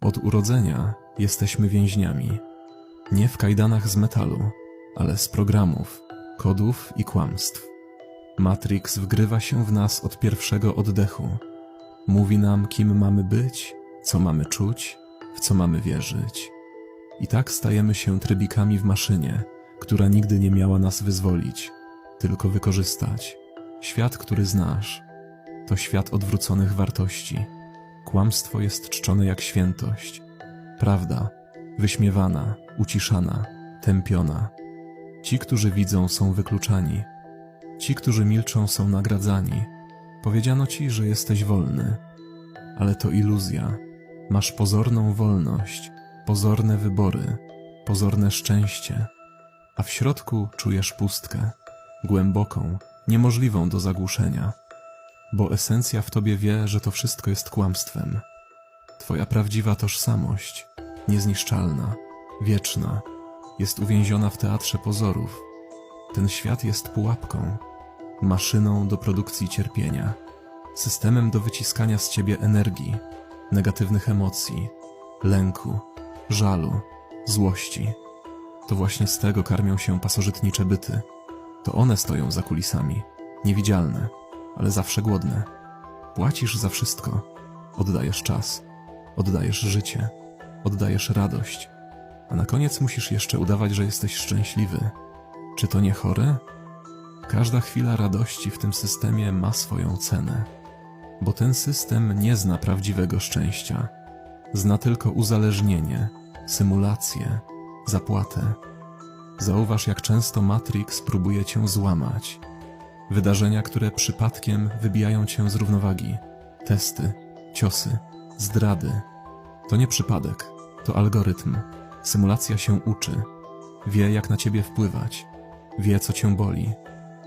Od urodzenia jesteśmy więźniami. Nie w kajdanach z metalu, ale z programów, kodów i kłamstw. Matrix wgrywa się w nas od pierwszego oddechu. Mówi nam, kim mamy być, co mamy czuć, w co mamy wierzyć. I tak stajemy się trybikami w maszynie, która nigdy nie miała nas wyzwolić, tylko wykorzystać. Świat, który znasz, to świat odwróconych wartości. Kłamstwo jest czczone jak świętość. Prawda wyśmiewana, uciszana, tępiona. Ci, którzy widzą, są wykluczani. Ci, którzy milczą, są nagradzani. Powiedziano ci, że jesteś wolny, ale to iluzja. Masz pozorną wolność, pozorne wybory, pozorne szczęście, a w środku czujesz pustkę, głęboką, niemożliwą do zagłuszenia, bo esencja w tobie wie, że to wszystko jest kłamstwem. Twoja prawdziwa tożsamość, niezniszczalna, wieczna, jest uwięziona w teatrze pozorów. Ten świat jest pułapką, maszyną do produkcji cierpienia, systemem do wyciskania z ciebie energii, negatywnych emocji, lęku, żalu, złości. To właśnie z tego karmią się pasożytnicze byty. To one stoją za kulisami, niewidzialne, ale zawsze głodne. Płacisz za wszystko. Oddajesz czas, oddajesz życie, oddajesz radość, a na koniec musisz jeszcze udawać, że jesteś szczęśliwy. Czy to nie chore? Każda chwila radości w tym systemie ma swoją cenę, bo ten system nie zna prawdziwego szczęścia. Zna tylko uzależnienie, symulację, zapłatę. Zauważ, jak często Matrix próbuje cię złamać. Wydarzenia, które przypadkiem wybijają cię z równowagi, testy, ciosy, zdrady. To nie przypadek, to algorytm. Symulacja się uczy. Wie, jak na ciebie wpływać. Wie, co cię boli.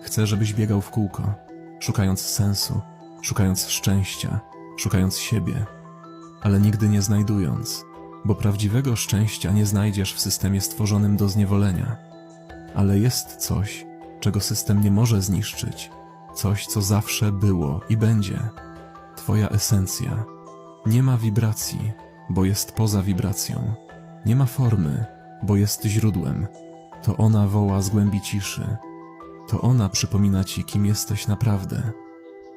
Chce, żebyś biegał w kółko, szukając sensu, szukając szczęścia, szukając siebie, ale nigdy nie znajdując, bo prawdziwego szczęścia nie znajdziesz w systemie stworzonym do zniewolenia. Ale jest coś, czego system nie może zniszczyć, coś, co zawsze było i będzie. Twoja esencja. Nie ma wibracji, bo jest poza wibracją. Nie ma formy, bo jest źródłem. To ona woła z głębi ciszy. To ona przypomina ci, kim jesteś naprawdę.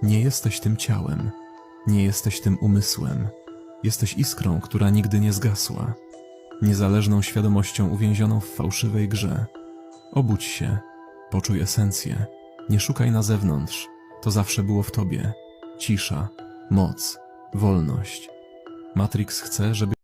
Nie jesteś tym ciałem, nie jesteś tym umysłem. Jesteś iskrą, która nigdy nie zgasła. Niezależną świadomością uwięzioną w fałszywej grze. Obudź się, poczuj esencję. Nie szukaj na zewnątrz, to zawsze było w tobie. Cisza, moc, wolność. Matrix chce, żeby